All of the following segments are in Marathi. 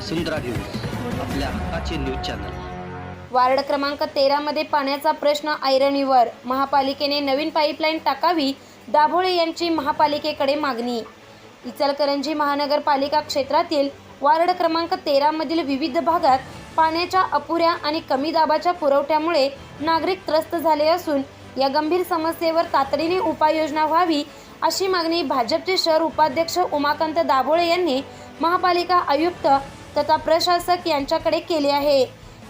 वसुंधरा न्यूज आपल्या हक्काचे न्यूज चॅनल. वार्ड क्रमांक तेरामध्ये पाण्याचा प्रश्न ऐरणीवर. महापालिकेने नवीन पाईपलाईन टाकावी दाभोळे यांची महापालिकेकडे मागणी. इचलकरंजी महानगरपालिका क्षेत्रातील वार्ड क्रमांक तेरामधील विविध भागात पाण्याच्या अपुऱ्या आणि कमी दाबाच्या पुरवठ्यामुळे नागरिक त्रस्त झाले असून या गंभीर समस्येवर तातडीने उपाययोजना व्हावी अशी मागणी भाजपचे शहर उपाध्यक्ष उमाकांत दाभोळे यांनी महापालिका आयुक्त तथा प्रशासक यांच्याकडे केली आहे.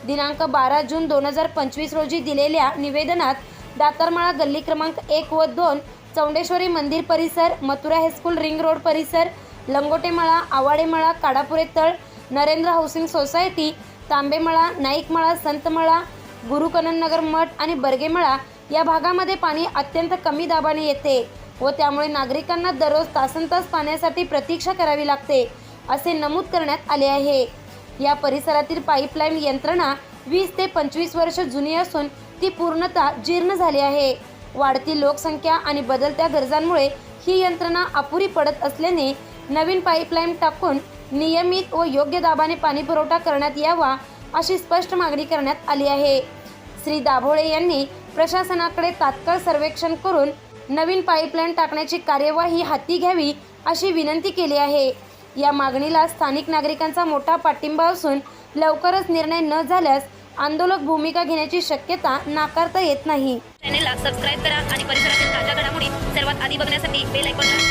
दिनांक बारा जून दोन हजार पंचवीस रोजी दिलेल्या निवेदनात दातारमाळा गल्ली क्रमांक एक व दोन चौंडेश्वरी मंदिर परिसर मथुरा हायस्कूल रिंग रोड परिसर लंगोटेमळा आवाडेमळा काडापुरे तळ नरेंद्र हाऊसिंग सोसायटी तांबेमळा नाईकमळा संतमळा गुरुकननगर मठ आणि बर्गेमळा या भागामध्ये पाणी अत्यंत कमी दाबाने येते व त्यामुळे नागरिकांना दररोज तासनतास पाण्यासाठी प्रतीक्षा करावी लागते. असे नमूद करण्यात आले आहे. या परिसरातील पाईपलाईन यंत्रणा वीस ते पंचवीस वर्ष जुनी असून ती पूर्णतः जीर्ण झाली आहे. वाढती लोकसंख्या आणि बदलत्या गरजांमुळे ही यंत्रणा अपुरी पडत असल्याने नवीन पाईपलाईन टाकून नियमित व योग्य दाबाने पाणी पुरवठा करण्यात यावा अशी स्पष्ट मागणी करण्यात आली आहे. श्री दाभोळे यांनी प्रशासनाकडे तात्काळ सर्वेक्षण करून नवीन पाईपलाईन टाकण्याची कार्यवाही हाती घ्यावी अशी विनंती केली आहे. या मागणीला स्थानिक नागरिकांचा मोठा पाठिंबा असून लवकरच निर्णय न झाल्यास आंदोलक भूमिका घेण्याची शक्यता नाकारता येत नाही. चॅनेलला सबस्क्राईब करा आणि परिसरातील ताज्या घडामोडी सर्वात आधी बघण्यासाठी बेल आयकॉनला